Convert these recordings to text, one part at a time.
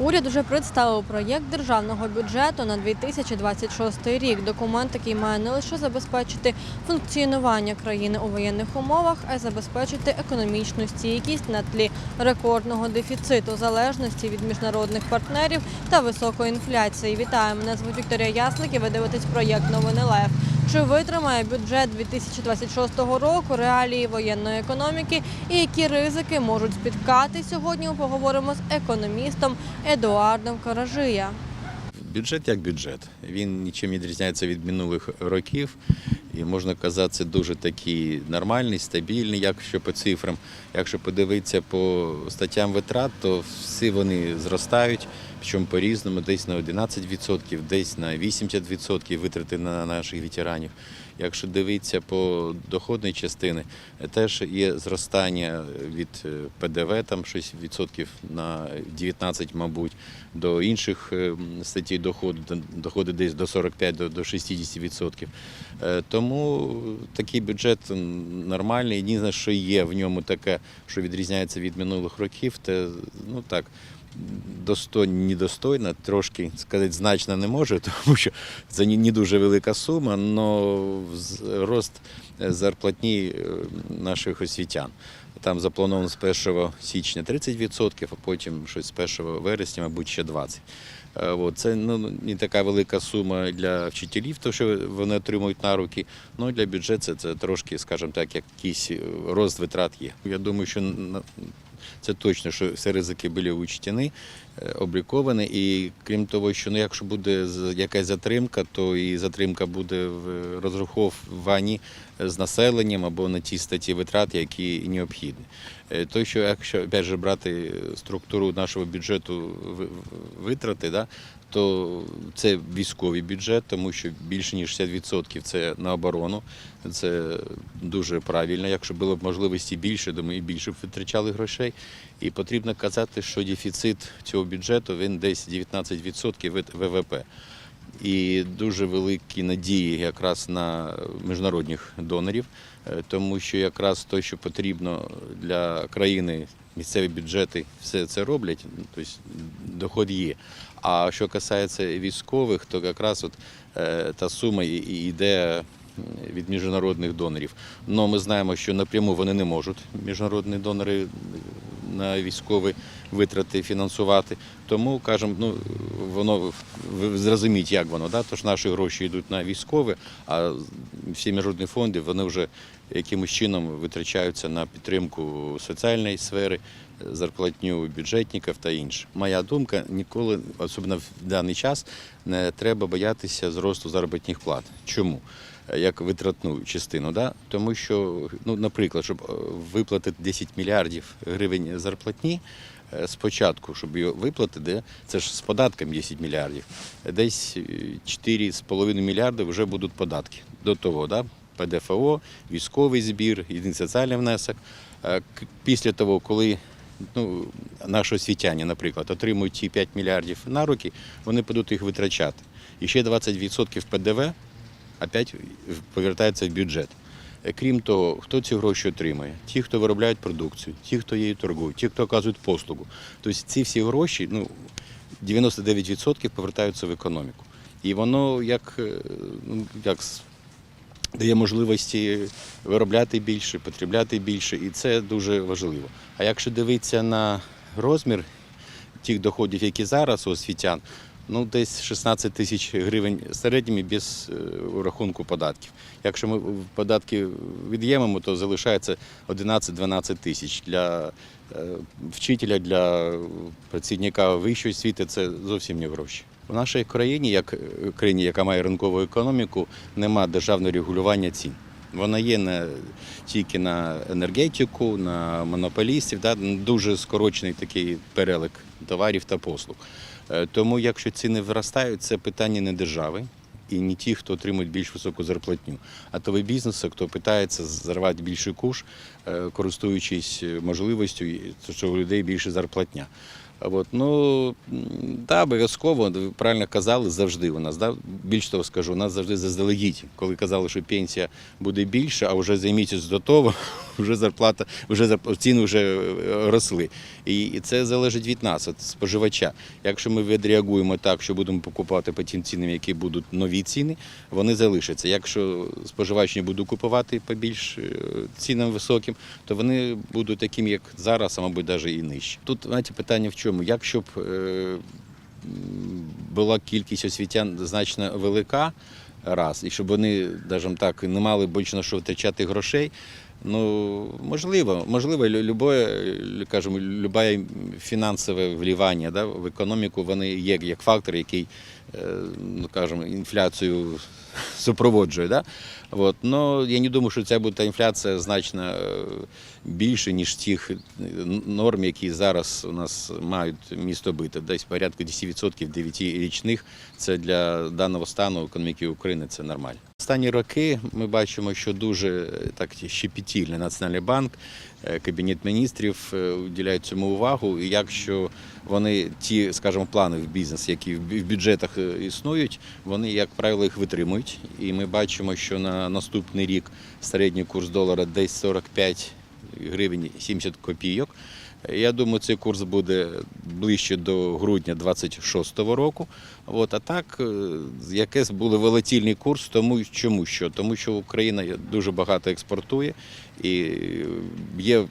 Уряд уже представив проєкт державного бюджету на 2026 рік. Документ, який має не лише забезпечити функціонування країни у воєнних умовах, а й забезпечити економічну стійкість на тлі рекордного дефіциту, залежності від міжнародних партнерів та високої інфляції. Вітаю! Мене звуть Вікторія Ясник і ви дивитесь проєкт Новини Лев. Чи витримає бюджет 2026 року реалії воєнної економіки і які ризики можуть спіткати сьогодні? Поговоримо з економістом Едуардом Каражия. Бюджет як бюджет. Він нічим не відрізняється від минулих років. І можна казати, це дуже такий нормальний, стабільний, якщо по цифрам. Якщо подивитися по статтям витрат, то всі вони зростають, причому по-різному, десь на 11%, десь на 80% витрати на наших ветеранів. Якщо дивитися по доходній частини, теж є зростання від е, ПДВ, там щось відсотків на 19, мабуть, до інших е, статей доходу, до- доходи десь до 45 до, до 60 відсотків. Е, Тому такий бюджет нормальний. Єдине, що є в ньому таке, що відрізняється від минулих років, це ну так. Достойно, недостойно, трошки сказати значно не можу, тому що це не дуже велика сума, але рост е, зарплатні е, наших освітян. Там заплановано з 1 січня 30%, а потім щось з 1 вересня, мабуть, ще 20%. Е, От, це ну, не така велика сума для вчителів, то що вони отримують на руки. Ну для бюджету це, це трошки, скажімо так, якийсь рост витрат є. Я думаю, що це точно, що всі ризики були учтені, е, обліковані. І крім того, що ну, якщо буде якась затримка, то і затримка буде в розраховуванні з населенням або на ті статті витрат, які необхідні. Е, То, що якщо опять же, брати структуру нашого бюджету витрати, да, то це військовий бюджет, тому що більше ніж 60% це на оборону. Це дуже правильно. Якщо було б можливості більше, то ми і більше б витрачали грошей. І потрібно казати, що дефіцит цього бюджету він десь 19% від ВВП. І дуже великі надії якраз на міжнародних донорів, е, тому що якраз те, що потрібно для країни, місцеві бюджети все це роблять, тобто доход є. А що касається військових, то якраз от е, та сума і- йде від міжнародних донорів. Но ми знаємо, що напряму вони не можуть міжнародні донори на військові витрати фінансувати. Тому кажемо, ну воно ви зрозумієте, як воно, да? Тож наші гроші йдуть на військове, а всі міжнародні фонди вони вже якимось чином витрачаються на підтримку соціальної сфери, зарплатню бюджетників та інше. Моя думка ніколи, особливо в даний час, не треба боятися зросту заробітних плат. Чому? Як витратну частину, да? тому що, ну, наприклад, щоб е, виплатити 10 мільярдів гривень зарплатні, е, спочатку, щоб його виплатити, це ж з податком 10 мільярдів, десь е, 4,5 мільярди вже будуть податки до того, да? ПДФО, військовий збір, єдиний соціальний внесок. Е, Після того, коли ну, наші освітяні, наприклад, отримують ті 5 мільярдів на руки, вони будуть їх витрачати. І ще 20% ПДВ опять повертається в бюджет. Е, Крім того, хто ці гроші отримує? Ті, хто виробляють продукцію, ті, хто її торгують, ті, хто оказують послугу. Тобто ці всі гроші, ну, 99% повертаються в економіку. І воно як, е, ну, як дає можливості виробляти більше, потребляти більше, і це дуже важливо. А якщо дивитися на розмір тих доходів, які зараз у освітян, ну десь 16 тисяч гривень середніми без е, рахунку податків. Якщо ми податки від'ємемо, то залишається 11-12 тисяч для е, вчителя, для працівника вищої освіти це зовсім не гроші. У нашій країні, як е, країні, яка має ринкову економіку, нема державного регулювання цін. Вона є не тільки на енергетику, на монополістів, да, дуже скорочений такий перелик товарів та послуг. Е, Тому, якщо ціни виростають, це питання не держави і не ті, хто отримують більш високу зарплатню, а того бізнесу, хто питається зарвати більший куш, е, користуючись можливістю, і що у людей більше зарплатня. От, ну, да, обов'язково, ви правильно казали, завжди у нас. Да? Більш того скажу, у нас завжди заздалегідь. Коли казали, що пенсія буде більше, а вже за місяць до того вже зарплата, вже ціни вже е, росли. І, це залежить від нас, від споживача. Якщо ми відреагуємо так, що будемо покупати по тим цінам, які будуть нові ціни, вони залишаться. Якщо споживач не буде купувати по більш е, цінам високим, то вони будуть такими, як зараз, а мабуть, навіть і нижче. Тут знаєте, питання в чому? Як щоб е, була кількість освітян значно велика, раз, і щоб вони, скажімо так, не мали більше на що витрачати грошей. Ну, можливо, можливо, лю- любое, кажемо, любе фінансове вливання да, в економіку, вони є як фактор, який, е, ну, кажемо, інфляцію супроводжує. Да? От. Но я не думаю, що ця буде інфляція значно е, більше, ніж тих норм, які зараз у нас мають місто бити. Десь порядку 10% 9-річних. Це для даного стану економіки України це нормально. Останні роки ми бачимо, що дуже е, так щепетільний Національний банк, Кабінет міністрів е, уділяють цьому увагу. І якщо вони ті, скажімо, плани в бізнес, які в бюджетах е, існують, вони, як правило, їх витримують. І ми бачимо, що на наступний рік середній курс долара десь 45 гривень 70 копійок. Я думаю, цей курс буде ближче до грудня 26-го року. От, а так, е, якийсь був волатильний курс, тому чому що? Тому що Україна дуже багато експортує і є,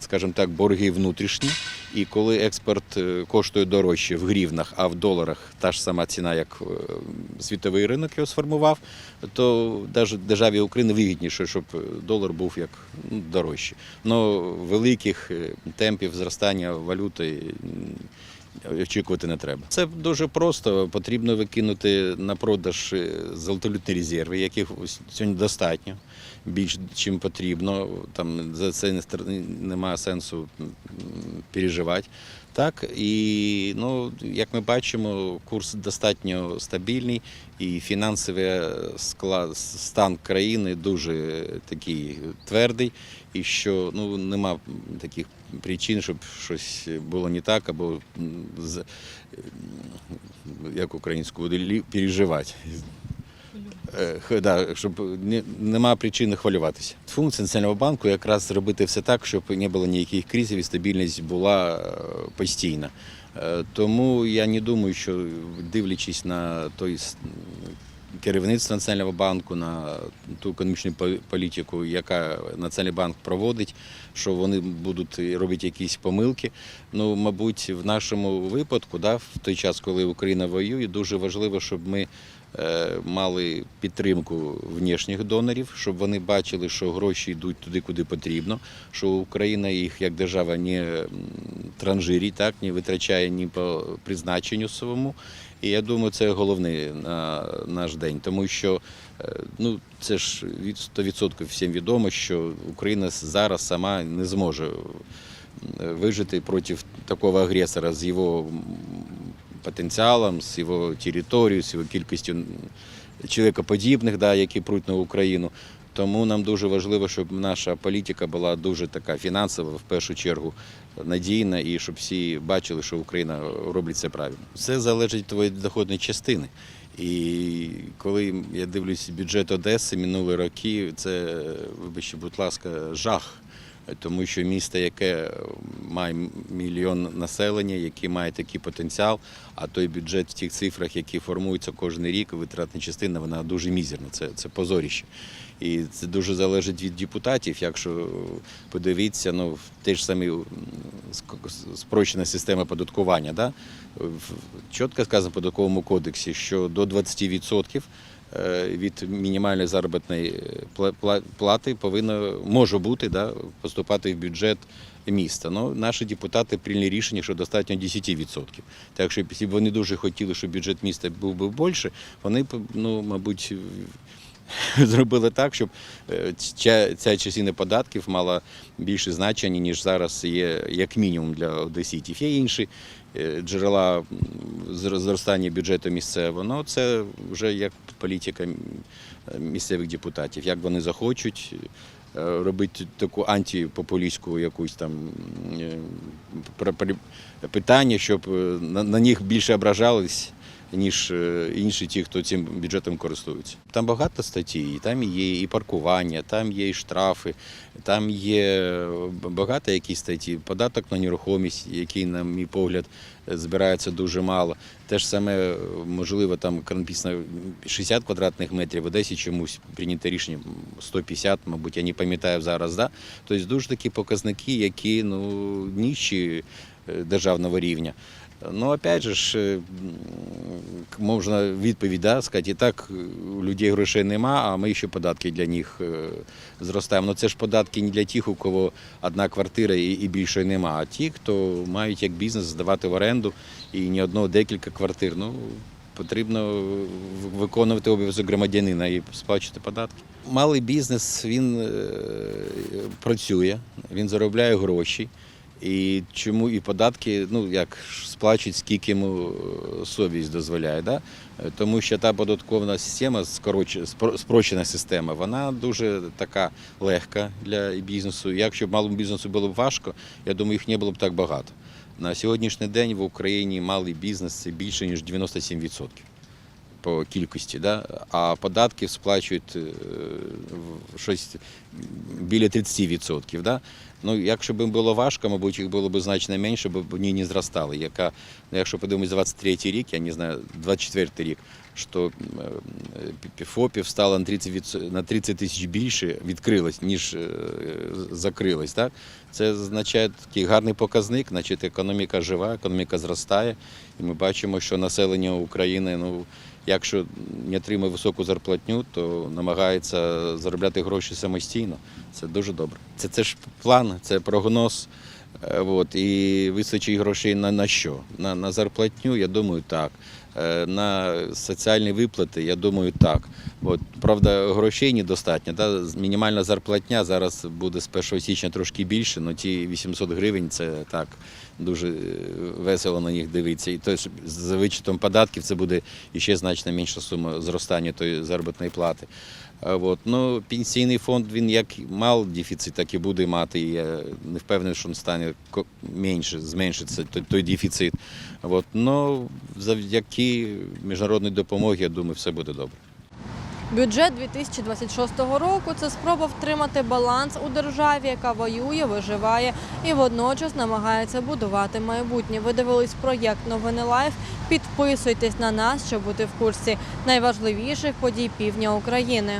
скажімо так, борги внутрішні. І коли експорт е, коштує дорожче в гривнах, а в доларах та ж сама ціна, як е, світовий ринок його сформував, то навіть державі України вигідніше, щоб долар був як ну, дорожче. Но великих е, темпів зростання валюти очікувати не треба. Це дуже просто. Потрібно викинути на продаж е, резерви, яких сьогодні достатньо. Більш чим потрібно. Там за це не немає сенсу переживати. Так і ну, як ми бачимо, курс достатньо стабільний, і фінансовий склад стан країни дуже такий твердий, і що ну нема таких причин, щоб щось було не так, або як лі- переживати. Е, Да, щоб нема причини хвилюватися. Функція Національного банку якраз зробити все так, щоб не було ніяких кризів і стабільність була е, постійна. Е, Тому я не думаю, що дивлячись на той керівництво Національного банку, на ту економічну політику, яка Національний банк проводить, що вони будуть робити якісь помилки. Ну, мабуть, в нашому випадку, да, в той час, коли Україна воює, дуже важливо, щоб ми мали підтримку внішніх донорів, щоб вони бачили, що гроші йдуть туди, куди потрібно, що Україна їх як держава не м, транжирить, так, не витрачає ні по призначенню своєму. І я думаю, це головне на наш день, тому що е, ну, це ж від 100% всім відомо, що Україна зараз сама не зможе е, вижити проти такого агресора з його потенціалом, з його територією, з його кількістю чоловікоподібних, да, які пруть на Україну. Тому нам дуже важливо, щоб наша політика була дуже така фінансова, в першу чергу, надійна, і щоб всі бачили, що Україна робить це правильно. Все залежить від доходної частини. І коли я дивлюсь бюджет Одеси минулі роки, це, вибачте, будь ласка, жах. Тому що місто, яке має мільйон населення, яке має такий потенціал, а той бюджет в тих цифрах, які формуються кожен рік, витратна частина, вона дуже мізерна. Це, це позоріще. І це дуже залежить від депутатів. Якщо подивитися, ну те ж ск- спрощена система податкування, да? Чітко сказано в податковому кодексі, що до 20% е, від мінімальної заробітної е, пла- пла- плати повинно може бути да, поступати в бюджет міста. Ну, наші депутати прийняли рішення, що достатньо 10%. Так що, якщо б вони дуже хотіли, щоб бюджет міста був би більше, вони б, ну, мабуть, зробили так, щоб е, ця, ця частина податків мала більше значення, ніж зараз є як мінімум для одеситів. Є інші е, джерела м, зростання бюджету місцевого. Ну, це вже як політика місцевих депутатів. Як вони захочуть, е, робити таку антипопулістську якусь там е, питання, щоб е, на них більше ображались. Ніж е, інші ті, хто цим бюджетом користуються. Там багато статей, там є і паркування, там є і штрафи, там є е, багато якісь статті, податок на нерухомість, який, на мій погляд, збирається дуже мало. Те ж саме, е, можливо, там написано 60 квадратних метрів, в Одесі чомусь прийнято рішення 150, мабуть, я не пам'ятаю зараз. Да? Тобто дуже такі показники, які ну, нижчі е, державного рівня. Ну, опять же е, можна відповідь да, сказати, і так е, у людей грошей нема, а ми ще податки для них е, зростаємо. Ну це ж податки не для тих, у кого одна квартира і, більше нема, а ті, хто мають як бізнес здавати в оренду і не одного, декілька квартир. Ну, потрібно виконувати обов'язок громадянина і сплачувати податки. Малий бізнес він працює, він заробляє гроші. І чому і податки, ну як сплачують, скільки йому е, совість дозволяє. Да? Тому що та податкова система, скороче- спрощена система, вона дуже така легка для бізнесу. Якщо б малому бізнесу було б важко, я думаю, їх не було б так багато. На сьогоднішній день в Україні малий бізнес це більше ніж 97% по кількості, да? а податки сплачують е, щось біля 30%. Да? Ну, якщо б їм було важко, мабуть, їх було б значно менше, бо вони не зростали. Яка, ну, якщо подивимось 23 рік, я не знаю, 24 рік, що е, ФОПів стало на 30, на 30 тисяч більше, відкрилось, ніж е, закрилось. Так? Це означає такий гарний показник, значить економіка жива, економіка зростає. І ми бачимо, що населення України, ну, якщо не отримує високу зарплатню, то намагається заробляти гроші самостійно. Це дуже добре. Це, це ж план, це прогноз. Е, От, і вистачить грошей на, на що? На, на зарплатню, я думаю, так. Е, На соціальні виплати, я думаю, так. От, правда, грошей недостатньо. З- Мінімальна зарплатня зараз буде з 1 січня трошки більше, але ті 800 гривень це так дуже е, весело на них дивитися. І то, за вичетом податків це буде ще значно менша сума зростання тої заробітної плати. От. Ну, пенсійний фонд він як мав дефіцит, так і буде мати. Я не впевнений, що він стане менше, зменшиться той, той дефіцит. От. Ну, завдяки міжнародній допомогі, я думаю, все буде добре. Бюджет 2026 року це спроба втримати баланс у державі, яка воює, виживає і водночас намагається будувати майбутнє. Ви дивились проєкт Новини Лайф. Підписуйтесь на нас, щоб бути в курсі найважливіших подій півдня України.